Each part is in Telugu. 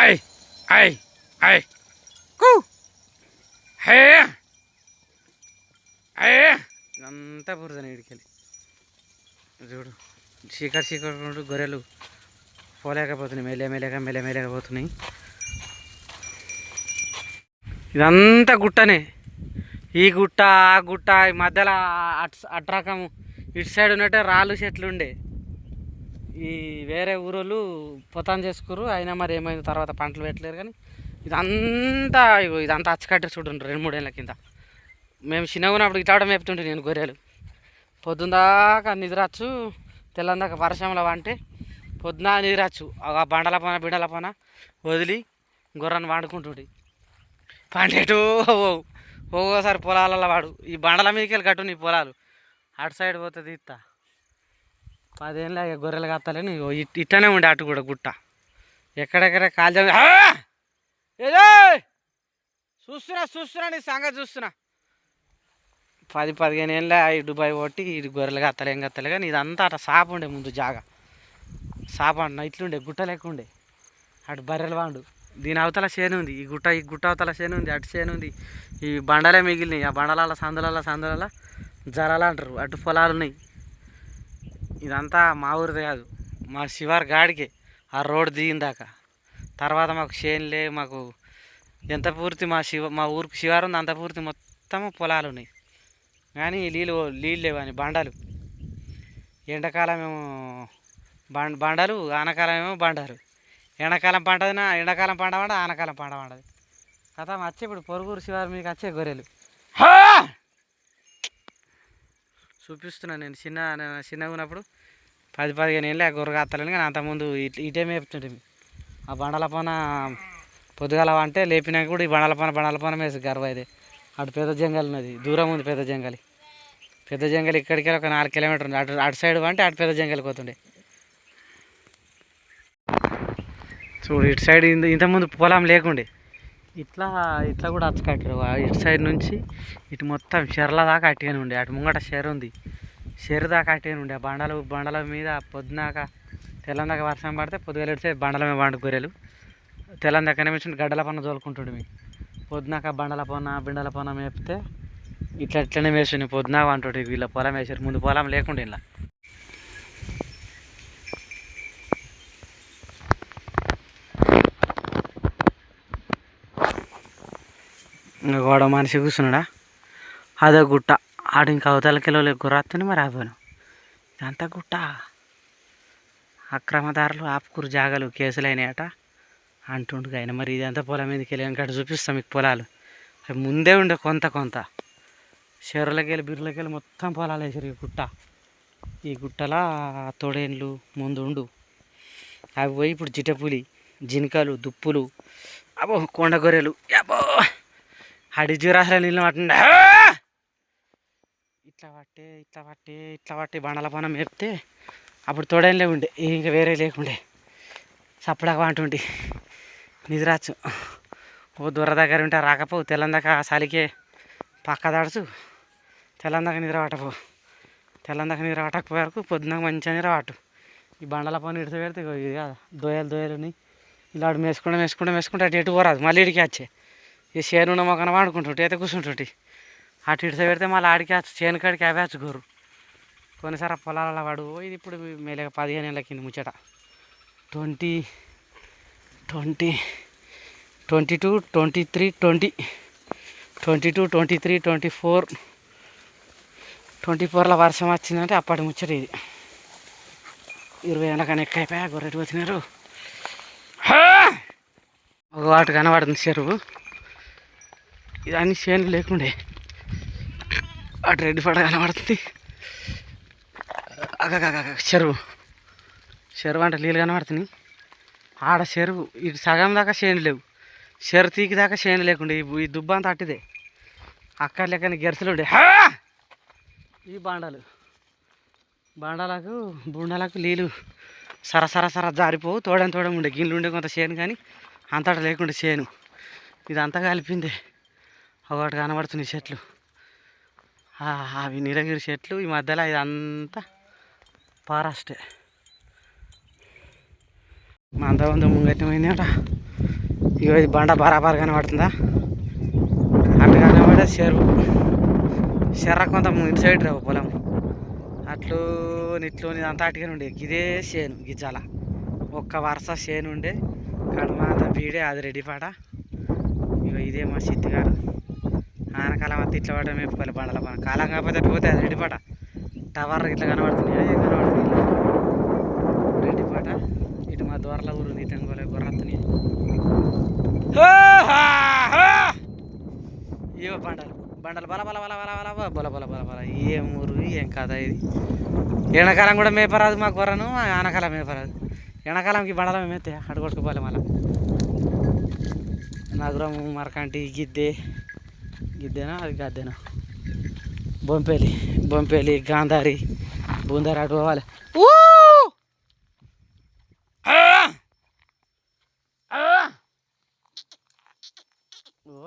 ఐ ఐ ఐ కు హే హే ఇదంతా బురద నీడికెళ్ళి చూడు చీకటి చీకటి గొర్రెలు పోలేకపోతున్నాయి మెల్లె మెల్లగా మెల్లె మెల్లగా పోతున్నాయి. ఇదంతా గుట్టనే. ఈ గుట్ట ఆ గుట్ట ఈ మధ్యలో అటు అటు రకము ఇటు సైడ్ ఉన్నట్టే రాళ్ళు చెట్లు ఉండే ఈ వేరే ఊరోళ్ళు పొతాన్ చేసుకురు. అయినా మరి ఏమైంది తర్వాత పంటలు పెట్టలేరు కానీ ఇదంతా ఇగో ఇదంతా అచ్చకట్టి చూడండి రెండు మూడేళ్ళ కింద. మేము చిన్నగా ఉన్నప్పుడు ఇట్లా మేపుతుంటే నేను గొర్రెలు. పొద్దుందాకా నిద్రచ్చు తెల్లందాక వర్షంలో అంటే పొద్దున నిద్రచ్చు. ఆ బండల పన బిండల పన వదిలి గొర్రెను వాడుకుంటుండే. పండేటు ఒక్కోసారి పొలాలలో వాడు. ఈ బండల మీదకి వెళ్ళి కట్టు నీ పొలాలు. అటు సైడ్ పోతుంది ఇత్తా పదేళ్ళ ఇక గొర్రెలు కత్తాలని ఇట్టనే ఉండే అటు కూడా గుట్ట. ఎక్కడెక్కడ కాల్చా ఏదో చూస్తున్నా చూస్తున్నా నీ సంగతి చూస్తున్నా. పది పదిహేను ఏళ్ళ ఈ దుబాయ్ కొట్టి ఇది గొర్రెలు కత్తలే ఏం కత్తలే కానీ ఇదంతా అట్లా సాప ఉండే ముందు జాగా. సాప అన్న ఇట్లుండే గుట్ట లెక్క ఉండే అటు బర్రెలు వాండు. దీని అవతల చేను ఉంది. ఈ గుట్ట ఈ గుట్ట అవతల చేను ఉంది అటు చేను ఉంది. ఈ బండలే మిగిలినాయి. ఆ బండలాల సందుల సందుల జరాలు అంటారు. అటు పొలాలు ఉన్నాయి. ఇదంతా మా ఊరిది కాదు. మా శివార్ గాడికే ఆ రోడ్ దిగిందాక. తర్వాత మాకు చేనులే మాకు ఎంత పూర్తి మా శివ మా ఊరికి శివారు ఉంది అంత పూర్తి మొత్తం పొలాలు ఉన్నాయి. కానీ నీళ్ళు నీళ్ళు లేవని బండలు. ఎండాకాలం ఏమో బండ బండలు ఆనకాలం ఏమో బండలు. ఎండాకాలం పంటదినా ఎండాకాలం పంట పండ ఆనకాలం పంట పండదు కథ వచ్చే ఇప్పుడు పొరుగురు శివారు మీకు వచ్చే గొర్రెలు. చూపిస్తున్నాను నేను. చిన్న చిన్నగా ఉన్నప్పుడు పది పదిహేను ఏళ్ళు ఆ గొర్రె కాస్తాలని కానీ అంతకుముందు ఇటే మేపుతుంటే ఆ బండల పన పొద్దుగాల అంటే లేపినాక కూడా ఈ బండల పన బండల పన వేసి గర్వ ఇది అటు పెద్ద జంగల్ ఉన్నది దూరం ఉంది పెద్ద జంగలి. పెద్ద జంగల్ ఇక్కడికి వెళ్ళి ఒక నాలుగు కిలోమీటర్ ఉంది అటు అటు సైడ్ అంటే అటు పెద్ద జంగల్కి పోతుండే. చూడు ఇటు సైడ్ ఇంత ఇంతకుముందు పొలం లేకుండే. ఇట్లా ఇట్లా కూడా అచ్చకట్టారు ఆ ఇటు సైడ్ నుంచి ఇటు మొత్తం చెర్ల దాకా అట్టిగానే ఉండే. అటు ముంగట చెర ఉంది. చెరు దాకా అట్టిగానే ఉండే. ఆ బండలు బండల మీద పొద్దునాక తెల్లందాక వర్షం పడితే పొద్దుగా ఇటు బండల మీద బండ గొర్రెలు. తెల్లందాక మిషన్ గడ్డల పన్న తోలుకుంటుండే మీ. పొద్దునాక బండల పొన్న బిండల పొన్న మేపితే ఇట్లా ఇట్లనే వేసింది పొద్దున అంటుండే వీళ్ళ పొలం వేసారు. ముందు పొలం లేకుండా ఇలా గోడ మనిషి కూర్చున్నాడా? అదో గుట్ట. ఆడు ఇంకా అవతల కిలోలు గుర్రాత్తని మరి ఆపాను. ఇదంతా గుట్ట. అక్రమదారులు ఆపుకూరు జాగాలు కేసులు అయినాయట. అంటుండు ఆయన మరి ఇదంతా పొలం మీదకి వెళ్ళి కాడ చూపిస్తాం మీకు పొలాలు. అవి ముందే ఉండే కొంత కొంత. చెరువులకి వెళ్ళి బిర్రలకి వెళ్ళి మొత్తం పొలాలు వేసారు ఈ గుట్ట. ఈ గుట్టలా తోడేండ్లు ముందు ఉండు. అవి పోయి ఇప్పుడు జిటపులి జింకలు దుప్పులు అబ్బో కొండ గొర్రెలు. అబో అడి జ్వరాసల నీళ్ళు పట్టండి? ఇట్లా పట్టే ఇట్లా పట్టే ఇట్లా పట్టి బండల పొనం మేపితే అప్పుడు తోడేం లేకుండే ఇంకా వేరే లేకుండే. చప్పడాక అంటుండి నిద్రాచు ఓ దూర దగ్గర ఉంటే రాకపోవు తెల్లందాక చలికే పక్క దాడుచు తెల్లందాక నిద్ర పట్టపో. తెల్లందాక నిద్ర పట్టకపోయారు పొద్దున మంచిగా నిద్ర పట్టు. ఈ బండల పని ఇడితే పెడితే ఇది కదా. దోయలు దోయలుని ఇలా మేసుకుంటా మేసుకుంటా మేసుకుంటే మేసుకుంటే అటు ఎటు పోరాదు. మళ్ళీ ఇడికి వచ్చే. ఈ చేను మొక్కన వాడుకుంటుంటే అయితే కూర్చుంటుంటే. అటు ఇటు పెడితే మళ్ళీ ఆడికి చేను కాడికి అవే వచ్చుకోరు కొన్నిసారి పొలాలలో వాడు ఇది ఇప్పుడు మేలే పదిహేను ఏళ్ళ కింద ముచ్చట. Twenty twenty twenty two twenty three twenty twenty two twenty three twenty four twenty ఫోర్లో వర్షం వచ్చిందంటే అప్పటి ముచ్చట ఇది. ఇరవై ఏళ్ళ కానీ ఎక్కువ అయిపోయా గొర్రెటి వచ్చినారు ఒక వాటి కనబడుతుంది చెరువు. ఇదాన్ని చేను లేకుండే. అటు రెడ్డి పడ కనబడుతుంది. అగగగగ చెరువు. చెరువు అంటే నీళ్ళు కనబడుతున్నాయి. ఆడ చెరువు ఇటు సగం దాకా చేను లేవు. చెరువు తీకి దాకా చేను లేకుండే. ఈ దుబ్బ అంతా అట్టిదే అక్కడ లెక్కన గెరసలు ఉండే. ఈ బాండాలు. బాండాలకు బుండాలకు నీళ్ళు సర సర సర జారిపోవు. తోడని తోడం ఉండే. గిన్నెలు ఉండే కొంత చేను కానీ అంతటా లేకుండే చేను. ఇదంతా కలిపిందే. ఒకటి కనబడుతుంది చెట్లు. అవి నీలగిరి చెట్లు. ఈ మధ్యలో ఇదంతా ఫారెస్టే. మా అంత ముందు ముంగట్టిపోయింది ఇక ఇగో ఇది బండ బరాబర్ కనబడుతుందా? అటు కనబడే చెరువు. చెర్ర కొంత ఇటు సైడ్ రావు పొలం. అట్లు నిట్లు ఇదంతా అటుగానే ఉండే. ఇదే చేను గిజ్జాల ఒక్క వరుస చేను ఉండే. కడమాత బీడే అది రెడీ పాట. ఇక ఇదే మా సిద్ధి గారు ఆనకాలం అంతా ఇట్లా పడడం మేపుకోవాలి బండల పని. కాలం కాకపోతే పోతే అది రెడ్డిపాట పాట టవర్ ఇట్లా కనబడుతున్నాయి ఏం కనబడుతుంది రెడ్డి పాట. ఇటు మా దూరలో ఊరు ఉంది ఇటు ఏ బండలు. బండలు బల బల బల బల బల బల బల బల బల. ఏం ఊరు ఏం కథ ఇది? ఎండాకాలం కూడా మేపరాదు మా గొర్రెను ఆనకాలం మేపరాదు. ఎండాకాలంకి బండల మేమైతే అడుగొట్టుకోవాలి మళ్ళీ. నగరం మరకంటి గిద్దె. గిద్దెనా అది గద్దెనా బొంపేలి బొంపేలి గాంధారి బూందారి అటు పోవాలి.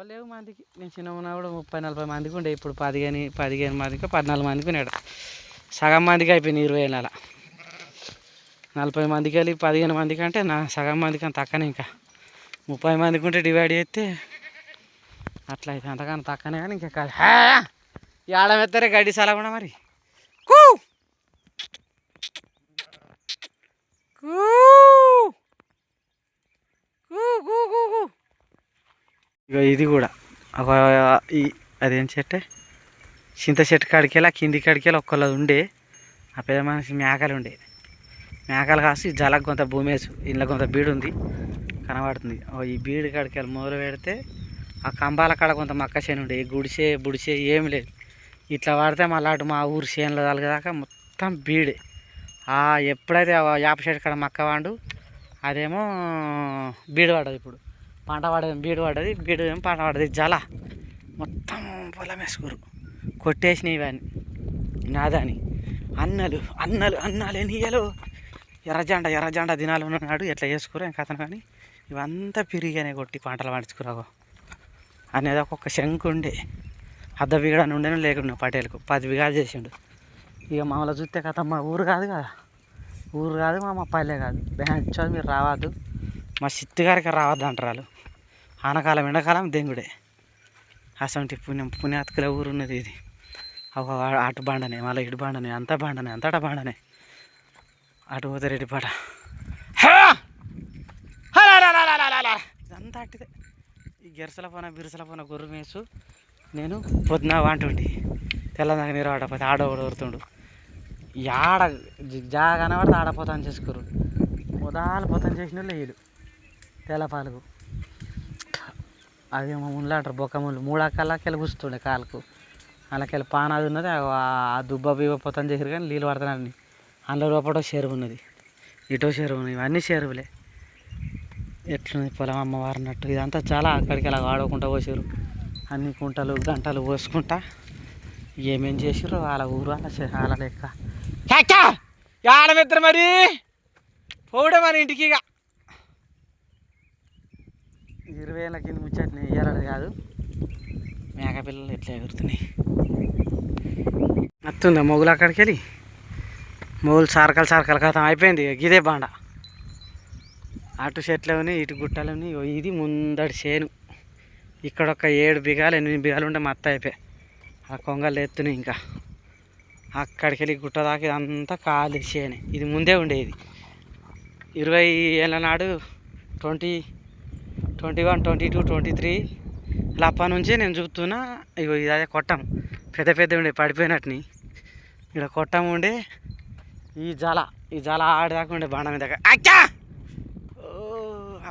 లేవు మందికి. నేను చిన్న ఉన్నప్పుడు ముప్పై నలభై మందికి ఉండే. ఇప్పుడు పదిహేను పదిహేను మందికి పద్నాలుగు మందికి ఉన్నాడు. సగం మందికి అయిపోయింది ఇరవై నెల నలభై మందికి వెళ్ళి పదిహేను మందికి అంటే నా సగం మందికి అంత తక్కనే ఇంకా. ముప్పై మందికి ఉంటే డివైడ్ చేస్తే అట్లా అయితే తక్కనే కానీ ఇంకా కాదు. హా! ఈ ఆడమెత్తరే గడ్డి మరి? కూ! ఇక ఇది కూడా. ఒక ఈ అదేం చెట్టే? చింత చెట్టు కాడికెళ్ళి కింది కాడికెళ్ళి ఒక్కళ్ళది ఉండే. ఆ పెద్ద మనిషి మేకలు ఉండే. మేకలు కాసి జలకు కొంత భూమేసు ఇంట్లో కొంత బీడు ఉంది కనబడుతుంది ఈ బీడు కాడికెళ్ళి మొదలు పెడితే ఆ కంబాల కాడ కొంత మక్క చేను ఉండే గుడిసే బుడిసే ఏం లేదు. ఇట్లా పడితే మళ్ళీ అటు మా ఊరు చేనులో తలగదాకా మొత్తం బీడే. ఎప్పుడైతే యాప షెడ్ కాడ మక్క వాడు అదేమో బీడు పడ్డది ఇప్పుడు. పంట పడేది బీడు పడ్డది బీడు ఏమో పంట పడ్డది. జల. మొత్తం పొలం వేసుకోరు కొట్టేసినాయి ఇవన్నీ. నాదాని. అన్నలు అన్నలు అన్నాలే నీయలు ఎర్రజెండ ఎర్రజెండ దినాలు ఉన్నాడు ఎట్లా చేసుకోరు ఇంకా అతను కానీ ఇవంతా పెరిగానే కొట్టి పంటలు పండించుకురావు అనేది ఒక్కొక్క శంకు ఉండే. అర్ధ బిగడ ఉండేనే లేకుండా పటేలకు పది బిగాలు చేసిండు. ఇక మామూలు చూస్తే కథ మా ఊరు కాదు కదా. ఊరు కాదు మా మా పల్లె కాదు. బ్యాంచ్ మీరు రావద్దు. మా సిత్తు గారికి రావద్దు అంటారు వాళ్ళు. ఆనకాలం ఎండాకాలం దెంగుడే. అసంటి పుణ్యం పుణ్యాత్కుల ఊరు ఉన్నది ఇది. ఒక అటు బండనే మళ్ళీ ఇటు బండనే అంతా బండనే అంతటా బండనే. అటు పోతే రెడ్డి పాట ఇదంతా అట్టిదే. గెరసల పోన బిరుసల పోన గొర్రె మేసు. నేను పొద్దున వంటుండి తెల్లదాకా నీరు ఆడపోతే ఆడ ఊరుతుండు ఆడ జా కనబడితే ఆడపోతాను చేసుకోరు ఉదాలు పోతాను చేసిన వాళ్ళు వీళ్ళు తెల్లపాలకు అదేమో ముళ్ళు అంటారు బొక్క ముళ్ళు మూడు కూస్తుండే కాలుకు. అలాకెళ్ళి పానాది ఉన్నది ఆ దుబ్బ బివ్వ పోతాను చేసారు కానీ నీళ్ళు పడుతున్నారని అందులో లోపల చెరువు ఉన్నది ఇటో చెరువు ఉన్నది ఇవన్నీ చెరువులే ఎట్లున్నది పొలం అమ్మవారు అన్నట్టు. ఇదంతా చాలా అక్కడికి అలా వాడుకుంటా పోసారు అన్ని కుంటలు గంటలు పోసుకుంటా ఏమేం చేసారు వాళ్ళ ఊరు వాళ్ళ వాళ్ళ లెక్క. ఆడమిత్ర మరి? పోవడం మన ఇంటికి ఇక ఇరవై ఏళ్ళ కింద ముచ్చట్ని ఇయ్యాలని కాదు. మేకపిల్లలు ఎట్లా ఎగురుతున్నాయి? నత్తుందా మొగులు అక్కడికి వెళ్ళి మొగులు సారకలు సార్కల్ కథం అయిపోయింది ఇక ఇదే బాండ. అటు చెట్లవని ఇటు గుట్టలని ఇది ముందడి చేను. ఇక్కడ ఒక ఏడు బిగాలు ఎనిమిది బిగాలు ఉంటే మత్త అయిపోయాయి. ఆ కొంగలు ఎత్తున్నాయి ఇంకా. అక్కడికి వెళ్ళి గుట్ట దాకా ఇదంతా ఖాళీ చేనే. ఇది ముందే ఉండేది. ఇరవై ఏళ్ళ నాడు twenty twenty one twenty two twenty three ఇలా అప్పటి నుంచే నేను చూస్తున్నా ఇగో ఇది అదే కొట్టం. పెద్ద పెద్ద ఉండే పడిపోయినట్టుని ఇక్కడ కొట్టం ఉండే ఈ జల ఈ జల ఆడదాకా ఉండే బండ మీద అచ్చా!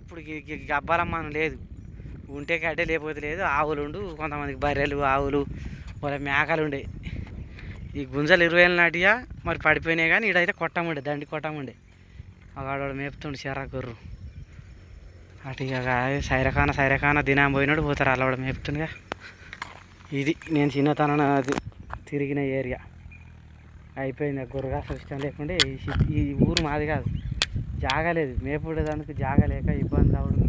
అప్పుడు గి- లేదు. ఉంటే కట్టే లేకపోతే లేదు. ఆవులు ఉండు కొంతమందికి బర్రెలు ఆవులు వాళ్ళ మేకలు ఉండే. ఈ గుంజలు ఇరవై ఏళ్ళ నాటియా మరి పడిపోయినాయి కానీ ఈడైతే కొట్టముండే దండి కొట్టముండే. ఒకడోడు మేపుతుండు చెర్ర గొర్రు. అటు ఇక సైరకాన సైరకాన దినం పోయినాడు పోతారు అలా కూడా ఇది నేను చిన్నతనం అది తిరిగిన ఏరియా. అయిపోయింది ఆ గొర్రెగా లేకుండా. ఈ ఈ ఊరు మాది కాదు. జాగలేదు. మేపుడేదానికి జాగలేక ఇబ్బంది అవడం.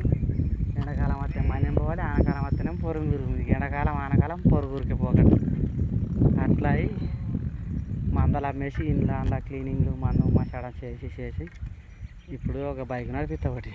ఎండాకాలం వస్తే మన్యం పోవాలి ఆనకాలం పొరుగు తిరుగుతుంది. ఎండాకాలం ఆనకాలం పొరుగురికి పోకండి అట్లా అయి మందలు అమ్మేసి ఇంట్లో అందులో క్లీనింగ్లు మందు మసాలా చేసి చేసి ఇప్పుడు ఒక బైక్ నడిపిస్తా ఒకటి.